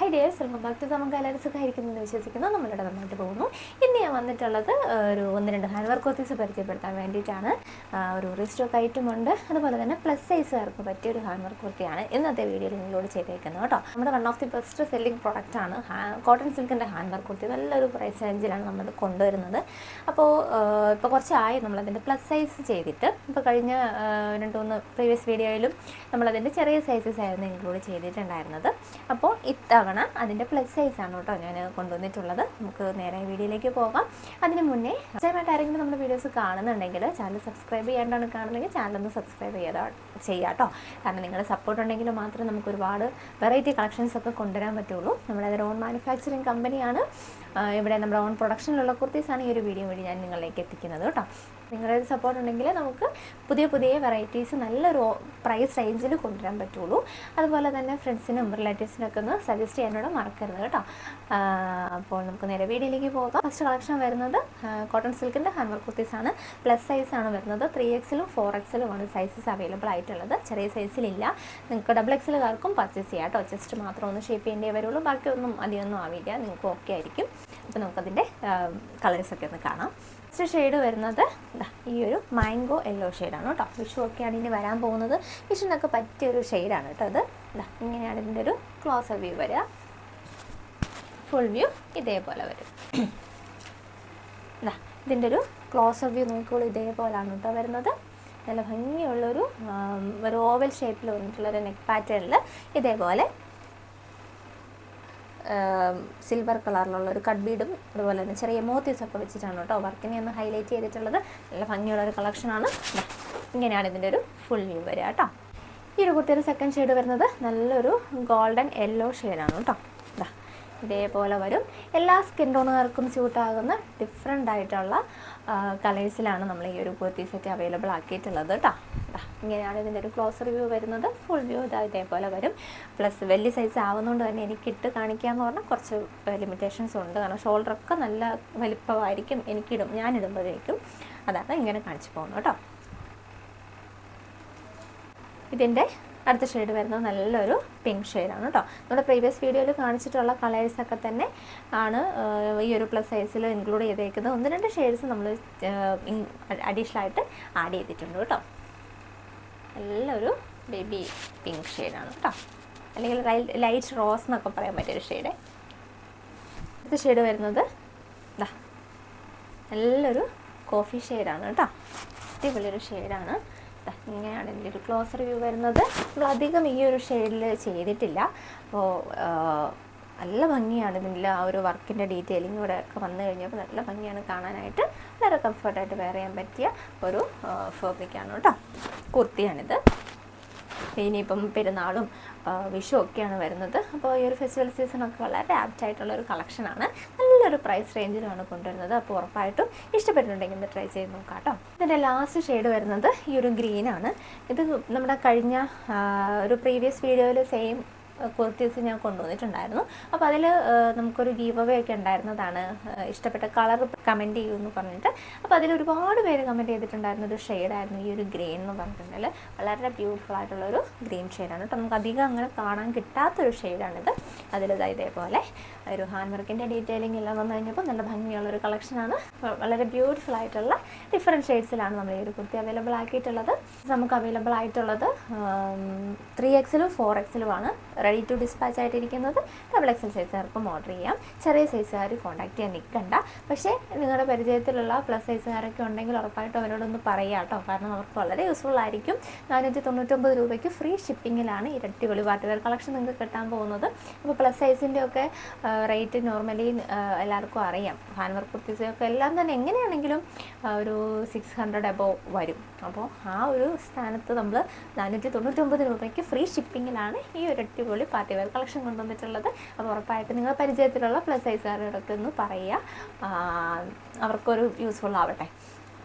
High welcome back to നമുക്ക് എല്ലാവരും സുഖമായിരിക്കുന്നു വിശ്വസിക്കുന്നു. നമ്മളിവിടെ നന്നായിട്ട് പോകുന്നു. ഇന്ന് ഞാൻ വന്നിട്ടുള്ളത് ഒരു ഒന്ന് രണ്ട് ഹാൻഡ് വർക്ക് ഓഫീസ് പരിചയപ്പെടുത്താൻ വേണ്ടിയിട്ടാണ്. ഒരു റീസ്റ്റോക്ക് ഐറ്റം ഉണ്ട്. അതുപോലെ തന്നെ പ്ലസ് സൈസുകാർക്ക് പറ്റിയ ഒരു ഹാൻഡ് വർക്ക് കുർത്തിയാണ് ഇന്നത്തെ വീഡിയോയിൽ നിങ്ങളോട് ചെയ്തേക്കുന്നത് കേട്ടോ. നമ്മുടെ one of the best selling product ആണ്. കോട്ടൺ സിൽക്കിന്റെ ഹാൻഡ് വർക്ക് കുർത്തി നല്ലൊരു പ്രൈസ് റേഞ്ചിലാണ് നമ്മൾ കൊണ്ടുവരുന്നത്. അപ്പോൾ ഇപ്പോൾ കുറച്ചായി നമ്മളതിന്റെ പ്ലസ് സൈസ് ചെയ്തിട്ട്. ഇപ്പോൾ കഴിഞ്ഞ രണ്ട് മൂന്ന് പ്രീവിയസ് വീഡിയോയിലും നമ്മളതിന്റെ ചെറിയ സൈസസ് ആയിരുന്നു ഇൻക്ലൂഡ് ചെയ്തിട്ടുണ്ടായിരുന്നത്. അപ്പോൾ ഇത്തവണ അതിന്റെ പ്ലസ് സൈസാണ് കേട്ടോ ഞാൻ കൊണ്ടുവന്നിട്ടുള്ളത്. നമുക്ക് നേരെ വീഡിയോയിലേക്ക് പോകാം. അതിന് മുന്നേ ആദ്യമായിട്ട് ആരെങ്കിലും നമ്മുടെ വീഡിയോസ് കാണുന്നുണ്ടെങ്കിൽ ചാനൽ സബ്സ്ക്രൈബ് ചെയ്യാണ്ടാണ് കാണുന്നെങ്കിൽ ചാനൽ ഒന്ന് സബ്സ്ക്രൈബ് ചെയ്താ ചെയ്യാട്ടോ കാരണം നിങ്ങളുടെ സപ്പോർട്ട് ഉണ്ടെങ്കിൽ മാത്രമേ നമുക്ക് ഒരുപാട് വെറൈറ്റി കളക്ഷൻസ് ഒക്കെ കൊണ്ടുവരാൻ പറ്റുള്ളൂ. നമ്മളതൊരു ഓൺ മാനുഫാക്ചറിങ് കമ്പനിയാണ് ഇവിടെ നമ്മുടെ ഓൺ പ്രൊഡക്ഷനിലുള്ള കുർത്തീസാണ് ഈ ഒരു വീഡിയോ വഴി ഞാൻ നിങ്ങളിലേക്ക് എത്തിക്കുന്നത് കേട്ടോ. നിങ്ങളുടെ സപ്പോർട്ട് ഉണ്ടെങ്കിൽ നമുക്ക് പുതിയ പുതിയ വെറൈറ്റീസ് നല്ലൊരു പ്രൈസ് റേഞ്ചിൽ കൊണ്ടുവരാൻ പറ്റുള്ളൂ. അതുപോലെ തന്നെ ഫ്രണ്ട്സിനും റിലേറ്റീവ്സിനൊക്കെ ഒന്ന് സജസ്റ്റ് ചെയ്യാനോട് മറക്കരുത് കേട്ടോ. അപ്പോൾ നമുക്ക് നേരെ വീഡിയോയിലേക്ക് പോകാം. ഫസ്റ്റ് കളക്ഷൻ വരുന്നത് കോട്ടൺ സിൽക്കിന്റെ ഹാൻഡ് വർക്ക് കുർത്തീസാണ്. പ്ലസ് സൈസാണ് വരുന്നത്. ത്രീ എക്സിലും ഫോർ എക്സിലുമാണ് സൈസസ് അവൈലബിൾ ആയിട്ടുള്ളത്. ചെറിയ സൈസിലില്ല നിങ്ങൾക്ക് ഡബിൾ എക്സിലുകാർക്കും പർച്ചേസ് ചെയ്യാം കേട്ടോ. ജസ്റ്റ് മാത്രം ഒന്ന് ഷേപ്പ് ചെയ്യേണ്ടേ വരുള്ളൂ. ബാക്കിയൊന്നും അധികമൊന്നും ആവില്ല. നിങ്ങൾക്ക് ഓക്കെ ആയിരിക്കും. അപ്പോൾ നമുക്കതിന്റെ കളേഴ്സൊക്കെ ഒന്ന് കാണാം. ഫസ്റ്റ് ഷെയ്ഡ് വരുന്നത് ഈ ഒരു മാംഗോ യെല്ലോ ഷെയ്ഡാണ് കേട്ടോ. വിഷു ഒക്കെയാണ് ഇനി വരാൻ പോകുന്നത്. വിഷുവിനൊക്കെ പറ്റിയൊരു ഷെയ്ഡാണ് കേട്ടോ അത്. ഇങ്ങനെയാണ് ഇതിന്റെ ഒരു ക്ലോസർ വ്യൂ വരിക. ഫുൾ വ്യൂ ഇതേപോലെ വരും. ഇതിന്റെ ഒരു ക്ലോസർ വ്യൂ നോക്കിക്കോളൂ ഇതേപോലെയാണ് കേട്ടോ വരുന്നത്. നല്ല ഭംഗിയുള്ളൊരു ഒരു ഓവൽ ഷേപ്പിൽ വന്നിട്ടുള്ളൊരു നെക്ക് പാറ്റേണിൽ ഇതേപോലെ സിൽവർ കളറിലുള്ള ഒരു കട്ട് ബീഡും അതുപോലെ തന്നെ ചെറിയ മോത്തീസൊക്കെ വെച്ചിട്ടാണ് കേട്ടോ വർക്കിനെ ഒന്ന് ഹൈലൈറ്റ് ചെയ്തിട്ടുള്ളത് നല്ല ഭംഗിയുള്ള ഒരു കളക്ഷനാണ് ഇങ്ങനെയാണ് ഇതിന്റെ ഒരു ഫുൾ വ്യൂ വരിക കേട്ടോ. ഈ ഒരു കുട്ടിയുടെ സെക്കൻഡ് ഷെയ്ഡ് വരുന്നത് നല്ലൊരു ഗോൾഡൻ യെല്ലോ ഷെയ്ഡാണ് കേട്ടോ. ഇതേപോലെ വരും. എല്ലാ സ്കിൻ ടോണുകാർക്കും സ്യൂട്ടാകുന്ന ഡിഫറെന്റ് ആയിട്ടുള്ള കളേഴ്സിലാണ് നമ്മൾ ഈ ഒരു കുർത്തി സെറ്റ് അവൈലബിൾ ആക്കിയിട്ടുള്ളത് കേട്ടോ ഇങ്ങനെയാണ് ഇതിന്റെ ഒരു ക്ലോസർ വ്യൂ വരുന്നത്. ഫുൾ വ്യൂ ഇതാ ഇതേപോലെ വരും. പ്ലസ് വലിയ സൈസ് ആവുന്നതുകൊണ്ട് തന്നെ എനിക്ക് ഇട്ട് കാണിക്കാന്ന് പറഞ്ഞാൽ കുറച്ച് ലിമിറ്റേഷൻസ് ഉണ്ട്. കാരണം ഷോൾഡർ ഒക്കെ നല്ല വലിപ്പമായിരിക്കും എനിക്കിടും. ഞാനിടുമ്പോഴേക്കും അതാണ് ഇങ്ങനെ കാണിച്ചു പോകുന്നു കേട്ടോ ഇതിന്റെ അടുത്ത ഷെയ്ഡ് വരുന്നത് നല്ലൊരു പിങ്ക് ഷെയ്ഡാണ് കേട്ടോ. നമ്മുടെ പ്രീവിയസ് വീഡിയോയിൽ കാണിച്ചിട്ടുള്ള കളേഴ്സൊക്കെ തന്നെ ആണ് ഈ ഒരു പ്ലസ് സൈസിൽ ഇൻക്ലൂഡ് ചെയ്തേക്കുന്നത്. ഒന്ന് രണ്ട് ഷെയ്ഡ്സ് നമ്മൾ അഡീഷണൽ ആയിട്ട് ആഡ് ചെയ്തിട്ടുണ്ട് കേട്ടോ. നല്ലൊരു ബേബി പിങ്ക് ഷെയ്ഡാണ് കേട്ടോ. അല്ലെങ്കിൽ ലൈറ്റ് റോസ് എന്നൊക്കെ പറയാൻ പറ്റിയ ഒരു ഷെയ്ഡ് അടുത്ത ഷെയ്ഡ് വരുന്നത് നല്ലൊരു കോഫി ഷെയ്ഡാണ് കേട്ടോ. അടിപൊളിയൊരു ഷെയ്ഡാണ് ഇങ്ങനെയാണ് ഇതിന്റെ ഒരു ക്ലോസർ വ്യൂ വരുന്നത്. നമ്മൾ അധികം ഈ ഒരു ഷെയ്ഡിൽ ചെയ്തിട്ടില്ല. അപ്പോൾ നല്ല ഭംഗിയാണ് ഇതിന്റെ ആ ഒരു വർക്കിന്റെ ഡീറ്റെയിലിംഗ് ഇവിടെ ഒക്കെ വന്നു കഴിഞ്ഞപ്പോൾ നല്ല ഭംഗിയാണ് കാണാനായിട്ട്. വളരെ കംഫർട്ടായിട്ട് വെയർ ചെയ്യാൻ പറ്റിയ ഒരു ഫാബ്രിക്കാണ് കേട്ടോ. കുർത്തിയാണിത്. ഇനിയിപ്പം പെരുന്നാളും വിഷു ഒക്കെയാണ് വരുന്നത്. അപ്പോൾ ഈ ഒരു ഫെസ്റ്റിവൽ സീസണൊക്കെ വളരെ ആപ്റ്റ് ആയിട്ടുള്ള ഒരു കളക്ഷനാണ് നല്ലൊരു പ്രൈസ് റേഞ്ചിലാണ് കൊണ്ടുവരുന്നത്. അപ്പോൾ ഉറപ്പായിട്ടും ഇഷ്ടപ്പെട്ടിട്ടുണ്ടെങ്കിൽ ഒന്ന് ട്രൈ ചെയ്ത് നോക്കാം കേട്ടോ. ഇതിന്റെ ലാസ്റ്റ് ഷെയ്ഡ് വരുന്നത് ഈ ഒരു ഗ്രീനാണ് ഇത് നമ്മുടെ കഴിഞ്ഞ ഒരു പ്രീവിയസ് വീഡിയോയിൽ സെയിം കുർത്തീസ് ഞാൻ കൊണ്ടുവന്നിട്ടുണ്ടായിരുന്നു. അപ്പോൾ അതിൽ നമുക്കൊരു ഗീവ് അവേ ഒക്കെ ഉണ്ടായിരുന്നതാണ് ഇഷ്ടപ്പെട്ട കളർ കമന്റ് ചെയ്യുമെന്ന് പറഞ്ഞിട്ട്. അപ്പോൾ അതിൽ ഒരുപാട് പേര് കമന്റ് ചെയ്തിട്ടുണ്ടായിരുന്ന ഒരു ഷെയ്ഡായിരുന്നു ഈ ഒരു ഗ്രീൻ എന്ന് പറഞ്ഞിട്ടുണ്ടെങ്കിൽ വളരെ ബ്യൂട്ടിഫുൾ ആയിട്ടുള്ള ഒരു ഗ്രീൻ ഷെയ്ഡാണ് കേട്ടോ. നമുക്ക് അധികം അങ്ങനെ കാണാൻ കിട്ടാത്തൊരു ഷെയ്ഡാണിത് അതിലിതാ ഇതേപോലെ ഒരു ഹാൻഡ് വർക്കിന്റെ ഡീറ്റെയിലിംഗ് എല്ലാം വന്നു കഴിഞ്ഞപ്പോൾ നല്ല ഭംഗിയുള്ളൊരു കളക്ഷനാണ് വളരെ ബ്യൂട്ടിഫുൾ ആയിട്ടുള്ള ഡിഫറെന്റ് ഷെയ്ഡ്സിലാണ് നമ്മൾ ഈ ഒരു കുർത്തി അവൈലബിൾ ആക്കിയിട്ടുള്ളത്. നമുക്ക് അവൈലബിൾ ആയിട്ടുള്ളത് ത്രീ എക്സിലും ഫോർ എക്സിലുമാണ് റെഡി ടു ഡിസ്പാച്ച് ആയിട്ടിരിക്കുന്നത് ഡബിൾ എക്സൽ സൈസുകാർക്കും ഓർഡർ ചെയ്യാം. ചെറിയ സൈസുകാർ കോൺടാക്ട് ചെയ്യാൻ നിൽക്കണ്ട പക്ഷേ നിങ്ങളുടെ പരിചയത്തിലുള്ള പ്ലസ് സൈസുകാരൊക്കെ ഉണ്ടെങ്കിൽ ഉറപ്പായിട്ടും അവരോടൊന്ന് പറയാം കേട്ടോ. കാരണം അവർക്ക് വളരെ യൂസ്ഫുൾ ആയിരിക്കും. നാനൂറ്റി തൊണ്ണൂറ്റൊമ്പത് രൂപയ്ക്ക് ഫ്രീ ഷിപ്പിങ്ങിലാണ് ഈ അടിപൊളി പാർട്ടി വെയർ കളക്ഷൻ നിങ്ങൾക്ക് കിട്ടാൻ പോകുന്നത്. അപ്പോൾ പ്ലസ് സൈസിന്റെ ഒക്കെ റേറ്റ് നോർമലി എല്ലാവർക്കും അറിയാം. ഹാൻഡ് വർക്ക് കുർത്തീസൊക്കെ എല്ലാം തന്നെ എങ്ങനെയാണെങ്കിലും ഒരു സിക്സ് ഹൺഡ്രഡ് അബോവ് വരും. അപ്പോൾ ആ ഒരു സ്ഥാനത്ത് നമ്മൾ നാനൂറ്റി തൊണ്ണൂറ്റൊമ്പത് രൂപയ്ക്ക് ഫ്രീ ഷിപ്പിങ്ങിലാണ് ഈ ഒരു പാർട്ടി വെയർ കളക്ഷൻ കൊണ്ടുവന്നിട്ടുള്ളത്. അപ്പോൾ ഉറപ്പായിട്ട് നിങ്ങൾ പരിചയത്തിലുള്ള പ്ലസ് സൈസുകാരോടൊക്കെ ഒന്ന് പറയുക. ആ, അവർക്കൊരു യൂസ്ഫുൾ ആവട്ടെ.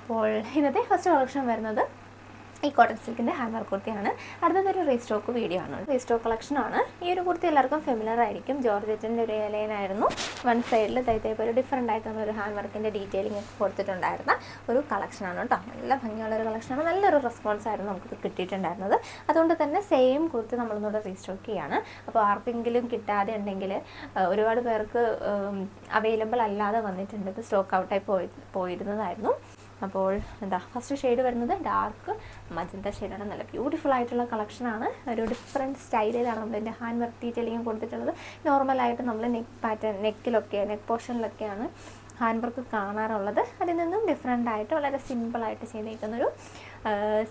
അപ്പോൾ ഇന്നത്തെ ഫസ്റ്റ് കളക്ഷൻ വരുന്നത് ഈ കോട്ടൺ സിൽക്കിന്റെ ഹാൻഡ് കുർത്തിയാണ്. അടുത്തതൊരു റീസ്റ്റോക്ക് വീഡിയോ ആണ്. റീസ്റ്റോക്ക് കളക്ഷനാണ് ഈ ഒരു കുർത്തി എല്ലാവർക്കും ഫെമിലർ ആയിരിക്കും. ജോർജറ്റിന്റെ ഒരു ഇലയിലായിരുന്നു വൺ സൈഡിൽ തൈത്തൈപ്പ് ഒരു ഡിഫറെന്റ് ആയിട്ട് നമ്മളൊരു ഹാൻഡ് വർക്കിന്റെ ഡീറ്റെയിലിംഗ് ഒക്കെ കൊടുത്തിട്ടുണ്ടായിരുന്ന ഒരു കളക്ഷനാണ് കേട്ടോ നല്ല ഭംഗിയുള്ള ഒരു കളക്ഷനാണ് നല്ലൊരു റെസ്പോൺസ് ആയിരുന്നു നമുക്ക് കിട്ടിയിട്ടുണ്ടായിരുന്നത്. അതുകൊണ്ട് തന്നെ സെയിം കുർത്തി നമ്മളൊന്നുകൂടെ റീസ്റ്റോക്ക് ചെയ്യാണ്. അപ്പോൾ ആർക്കെങ്കിലും കിട്ടാതെ ഉണ്ടെങ്കിൽ ഒരുപാട് പേർക്ക് അവൈലബിൾ അല്ലാതെ വന്നിട്ടുണ്ട്. സ്റ്റോക്ക് ഔട്ടായി പോയി പോയിരുന്നതായിരുന്നു. അപ്പോൾ എന്താ ഫസ്റ്റ് ഷെയ്ഡ് വരുന്നത് ഡാർക്ക് മജന്ത ഷെയ്ഡാണ് നല്ല ബ്യൂട്ടിഫുൾ ആയിട്ടുള്ള കളക്ഷനാണ് ഒരു ഡിഫറെന്റ് സ്റ്റൈലിലാണ് നമ്മളിന്റെ ഹാൻഡ് വർക്ക് ഡീറ്റെയിലിംഗ് കൊടുത്തിട്ടുള്ളത്. നോർമലായിട്ട് നമ്മൾ നെക്ക് പാറ്റേൺ നെക്കിലൊക്കെ നെക്ക് പോർഷനിലൊക്കെയാണ് ഹാൻഡ് വർക്ക് കാണാറുള്ളത്. അതിൽ നിന്നും ഡിഫറെന്റ് ആയിട്ട് വളരെ സിമ്പിളായിട്ട് ചെയ്തേക്കുന്നൊരു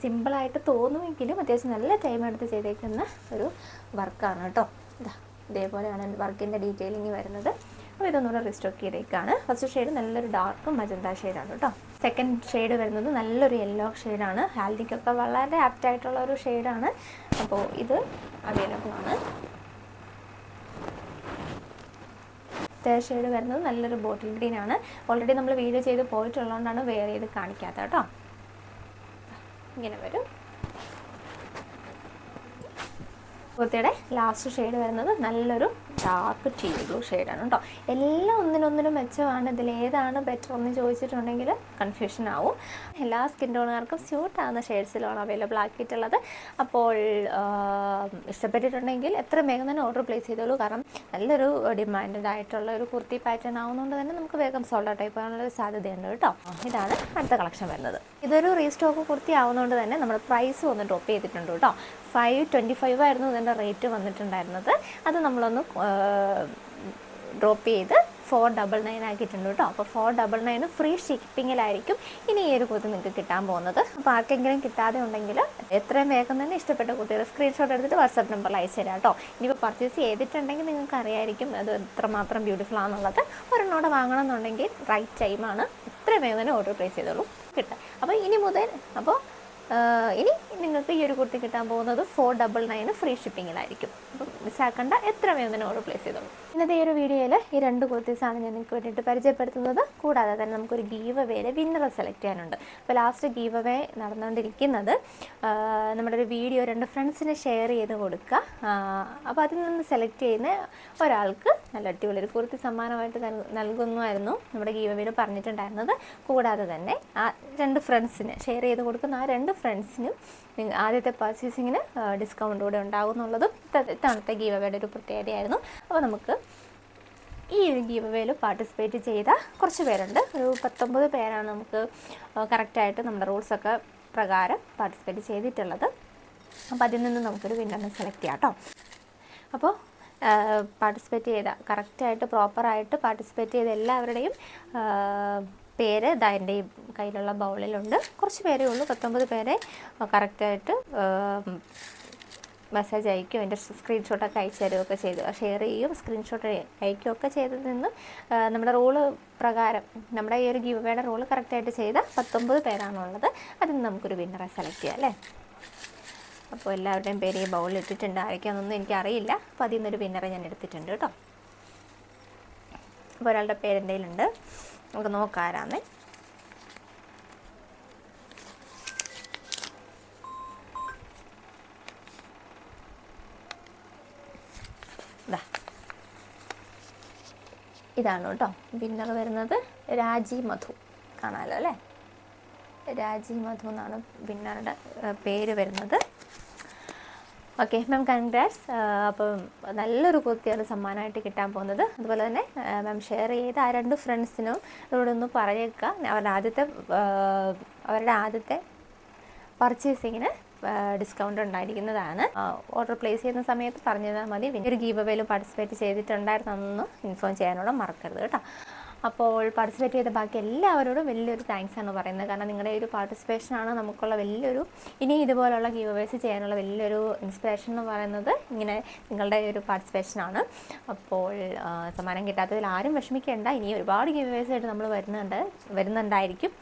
സിമ്പിളായിട്ട് തോന്നുമെങ്കിലും അത്യാവശ്യം നല്ല ടൈം എടുത്ത് ചെയ്തേക്കുന്ന ഒരു വർക്കാണ് കേട്ടോ. ഇതാ ഇതേപോലെയാണ് വർക്കിന്റെ ഡീറ്റെയിലിംഗ് വരുന്നത്. അപ്പോൾ ഇതൊന്നുകൂടെ റിസ്റ്റോക്ക് ചെയ്തേക്കാണ്. ഫസ്റ്റ് ഷെയ്ഡ് നല്ലൊരു ഡാർക്കും മജന്ത ഷെയ്ഡാണ് കേട്ടോ. സെക്കൻഡ് ഷെയ്ഡ് വരുന്നത് നല്ലൊരു യെല്ലോ ഷെയ്ഡാണ് ഹാൽഡിക്കൊക്കെ വളരെ ആപ്റ്റ് ആയിട്ടുള്ള ഒരു ഷെയ്ഡാണ് അപ്പോൾ ഇത് അവൈലബിൾ ആണ്. തേർഡ് ഷെയ്ഡ് വരുന്നത് നല്ലൊരു ബോട്ടിൽ ഗ്രീൻ ആണ്. ഓൾറെഡി നമ്മൾ വീഡിയോ ചെയ്ത് പോയിട്ടുള്ളതുകൊണ്ടാണ് വേറെ ഇത് കാണിക്കാത്ത കേട്ടോ. ഇങ്ങനെ വരും. കുർത്തിയുടെ ലാസ്റ്റ് ഷെയ്ഡ് വരുന്നത് നല്ലൊരു ഡാർക്ക് ടീ ബ്ലൂ ഷെയ്ഡാണ് കേട്ടോ എല്ലാം ഒന്നിനൊന്നിനും മെച്ചമാണ്. ഇതിൽ ഏതാണ് ബെറ്റർ എന്ന് ചോദിച്ചിട്ടുണ്ടെങ്കിൽ കൺഫ്യൂഷൻ ആവും. എല്ലാ സ്കിൻ ടോണുകാർക്കും ആവുന്ന ഷെയ്ഡ്സിലാണ് അവൈലബിൾ ആക്കിയിട്ടുള്ളത്. അപ്പോൾ ഇഷ്ടപ്പെട്ടിട്ടുണ്ടെങ്കിൽ എത്ര വേഗം തന്നെ ഓർഡർ പ്ലേസ് ചെയ്തോളൂ. കാരണം നല്ലൊരു ഡിമാൻഡഡ് ആയിട്ടുള്ള ഒരു കുർത്തി പാറ്റേൺ ആവുന്നതുകൊണ്ട് തന്നെ നമുക്ക് വേഗം സോൾഡ് ഔട്ട് ആയിപ്പോകാനുള്ള സാധ്യതയുണ്ട് കേട്ടോ. ഇതാണ് അടുത്ത കളക്ഷൻ വരുന്നത്. ഇതൊരു റീസ്റ്റോക്ക് കുർത്തി ആവുന്നതുകൊണ്ട് തന്നെ നമ്മുടെ പ്രൈസ് ഒന്ന് ഡ്രോപ്പ് ചെയ്തിട്ടുണ്ട് കേട്ടോ. ഫൈവ് ട്വന്റി ഫൈവ് ആയിരുന്നു ഇതിന്റെ റേറ്റ് വന്നിട്ടുണ്ടായിരുന്നത്. അത് നമ്മളൊന്ന് ഡ്രോപ്പ് ചെയ്ത് ഫോർ ഡബിൾ നയൻ ആക്കിയിട്ടുണ്ട് കേട്ടോ. അപ്പോൾ ഫോർ ഡബിൾ നയൻ ഫ്രീ ഷിപ്പിങ്ങിലായിരിക്കും ഇനി ഈ ഒരു കുത്തി നിങ്ങൾക്ക് കിട്ടാൻ പോകുന്നത്. അപ്പോൾ ആർക്കെങ്കിലും കിട്ടാതെ ഉണ്ടെങ്കിൽ എത്രയും വേഗം തന്നെ ഇഷ്ടപ്പെട്ട കുത്തിയുടെ സ്ക്രീൻഷോട്ട് എടുത്തിട്ട് വാട്സാപ്പ് നമ്പറിൽ അയച്ചു തരാം കേട്ടോ. ഇനിയിപ്പോൾ പർച്ചേസ് ചെയ്തിട്ടുണ്ടെങ്കിൽ നിങ്ങൾക്ക് അറിയായിരിക്കും അത് എത്രമാത്രം ബ്യൂട്ടിഫുൾ ആണെന്നുള്ളത്. ഒരെണ്ണോടെ വാങ്ങണം എന്നുണ്ടെങ്കിൽ റൈറ്റ് ടൈമാണ് എത്രയും വേഗം തന്നെ ഓർഡർ പ്ലേസ് ചെയ്തോളൂ. കിട്ടുക അപ്പോൾ ഇനി മുതൽ അപ്പോൾ ഇനി നിങ്ങൾക്ക് ഈ ഒരു കുർത്തി കിട്ടാൻ പോകുന്നത് ഫോർ ഡബിൾ നയൻ ഫ്രീ ഷിപ്പിങ്ങിലായിരിക്കും അപ്പം മിസ്സാക്കണ്ട എത്ര വേഗം തന്നെ ഓർഡർ പ്ലേസ് ചെയ്തോളൂ. ഇന്നത്തെ ഈ ഒരു വീഡിയോയിൽ ഈ രണ്ട് കുർത്തീസാണ് ഞാൻ നിങ്ങൾക്ക് വേണ്ടിയിട്ട് പരിചയപ്പെടുത്തുന്നത് കൂടാതെ തന്നെ നമുക്കൊരു ഗീവ് വേയിൽ വിന്നറെ സെലക്ട് ചെയ്യാനുണ്ട്. അപ്പോൾ ലാസ്റ്റ് ഗീവ് വേ നടന്നുകൊണ്ടിരിക്കുന്നത് നമ്മുടെ ഒരു വീഡിയോ രണ്ട് ഫ്രണ്ട്സിനെ ഷെയർ ചെയ്ത് കൊടുക്കുക. അപ്പോൾ അതിൽ നിന്ന് സെലക്ട് ചെയ്യുന്ന ഒരാൾക്ക് നല്ല അടിപൊളി. ഒരു കുർത്തി സമ്മാനമായിട്ട് നൽകുന്നതായിരുന്നു നമ്മുടെ ഗീവ് വേയിൽ പറഞ്ഞിട്ടുണ്ടായിരുന്നത്. കൂടാതെ തന്നെ ആ രണ്ട് ഫ്രണ്ട്സിന് ഷെയർ ചെയ്ത് കൊടുക്കുന്ന ആ രണ്ട് ഫ്രണ്ട്സിനും ആദ്യത്തെ പർച്ചേസിങ്ങിന് ഡിസ്കൗണ്ട് കൂടെ ഉണ്ടാകുന്നുള്ളതും ഇത്തവണത്തെ ഗീവവേയുടെ ഒരു പ്രത്യേകതയായിരുന്നു. അപ്പോൾ നമുക്ക് ഈ ഒരു ഗീവവേയിൽ പാർട്ടിസിപ്പേറ്റ് ചെയ്ത കുറച്ച് പേരുണ്ട്. ഒരു പത്തൊമ്പത് പേരാണ് നമുക്ക് കറക്റ്റായിട്ട് നമ്മുടെ റൂൾസൊക്കെ പ്രകാരം പാർട്ടിസിപ്പേറ്റ് ചെയ്തിട്ടുള്ളത്. അപ്പോൾ അതിൽ നിന്ന് നമുക്കൊരു വിന്നറിനെ സെലക്ട് ചെയ്യാം കേട്ടോ അപ്പോൾ പാർട്ടിസിപ്പേറ്റ് ചെയ്ത കറക്റ്റായിട്ട് പ്രോപ്പറായിട്ട് പാർട്ടിസിപ്പേറ്റ് ചെയ്ത എല്ലാവരുടെയും പേര് ഈ കയ്യിലുള്ള ബൗളിലുണ്ട്. കുറച്ച് പേരേ ഉള്ളൂ പത്തൊമ്പത് പേരെ കറക്റ്റായിട്ട് മെസ്സേജ് അയക്കും എന്റെ സ്ക്രീൻഷോട്ടൊക്കെ അയച്ചു തരികയൊക്കെ ചെയ്തു. ഷെയർ ചെയ്യും സ്ക്രീൻഷോട്ട് അയക്കുകയൊക്കെ ചെയ്തതിൽ നിന്നും നമ്മുടെ റൂൾ പ്രകാരം നമ്മുടെ ഈ ഒരു ഗീവയുടെ റൂൾ കറക്റ്റായിട്ട് ചെയ്ത പത്തൊമ്പത് പേരാണുള്ളത്. അതിൽ നിന്ന് നമുക്കൊരു വിന്നറെ സെലക്ട് ചെയ്യാം അല്ലേ? അപ്പോൾ എല്ലാവരുടെയും പേര് ഈ ബൗളിൽ ഇട്ടിട്ടുണ്ട് ആരൊക്കെയാണെന്നൊന്നും എനിക്കറിയില്ല. അപ്പോൾ അതിൽ നിന്നൊരു വിന്നറെ ഞാൻ എടുത്തിട്ടുണ്ട് കേട്ടോ. അപ്പോൾ ഒരാളുടെ പേര് എന്റെ നമുക്ക് നോക്കാരാന്നേ ഇതാണ് കേട്ടോ. വിന്നർ വരുന്നത് രാജി മധു. കാണാമല്ലോ അല്ലേ? രാജി മധു എന്നാണ് വിന്നറുടെ പേര് വരുന്നത്. ഓക്കെ മാം കൺഗ്രാറ്റ്സ് അപ്പം നല്ലൊരു കുർത്തിയാണ് സമ്മാനമായിട്ട് കിട്ടാൻ പോകുന്നത്. അതുപോലെ തന്നെ മാം ഷെയർ ചെയ്ത് ആ രണ്ട് ഫ്രണ്ട്സിനും ഇതോടൊന്ന് പറഞ്ഞേക്കുക അവരുടെ ആദ്യത്തെ അവരുടെ ആദ്യത്തെ പർച്ചേസിങ്ങിന് ഡിസ്കൗണ്ട് ഉണ്ടായിരിക്കുന്നതാണ്. ഓർഡർ പ്ലേസ് ചെയ്യുന്ന സമയത്ത് പറഞ്ഞു തന്നാൽ മതി ഒരു ഗീവ് അവയിലും പാർട്ടിസിപ്പേറ്റ് ചെയ്തിട്ടുണ്ടായിരുന്നൊന്ന് ഇൻഫോം ചെയ്യാനുള്ള മറക്കരുത് കേട്ടോ. അപ്പോൾ പാർട്ടിസിപ്പേറ്റ് ചെയ്ത ബാക്കി എല്ലാവരോടും വലിയൊരു താങ്ക്സ് ആണ് പറയുന്നത്. കാരണം നിങ്ങളുടെ ഒരു പാർട്ടിസിപ്പേഷനാണ് നമുക്കുള്ള വലിയൊരു ഇനി ഇതുപോലുള്ള ഗീവ് അവേഴ്സ് ചെയ്യാനുള്ള വലിയൊരു ഇൻസ്പിറേഷൻ എന്ന് പറയുന്നത് ഇങ്ങനെ നിങ്ങളുടെ ഒരു പാർട്ടിസിപ്പേഷനാണ് അപ്പോൾ സമ്മാനം കിട്ടാത്തതിൽ ആരും വിഷമിക്കേണ്ട. ഇനി ഒരുപാട് ഗീവ് അവേഴ്സ് ആയിട്ട് നമ്മൾ വരുന്നുണ്ട് വരുന്നുണ്ടായിരിക്കും.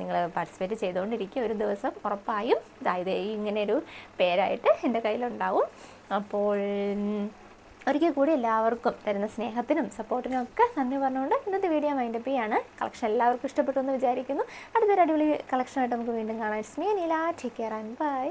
നിങ്ങൾ പാർട്ടിസിപ്പേറ്റ് ചെയ്തുകൊണ്ടിരിക്കും. ഒരു ദിവസം ഉറപ്പായും അതായത് ഇങ്ങനെ ഒരു പേരായിട്ട് എന്റെ കയ്യിലുണ്ടാവും. അപ്പോൾ ഒരിക്കൽ കൂടി എല്ലാവർക്കും തരുന്ന സ്നേഹത്തിനും സപ്പോർട്ടിനും ഒക്കെ നന്ദി പറഞ്ഞുകൊണ്ട് ഇന്നത്തെ വീഡിയോ മൈൻഡപ്പ് ചെയ്യാണ്. കളക്ഷൻ എല്ലാവർക്കും ഇഷ്ടപ്പെട്ടു എന്ന് വിചാരിക്കുന്നു. അടുത്തൊരു അടിപൊളി കളക്ഷനായിട്ട് നമുക്ക് വീണ്ടും കാണാം. നീല ടേക്ക് കെയർ ആൻഡ് ബൈ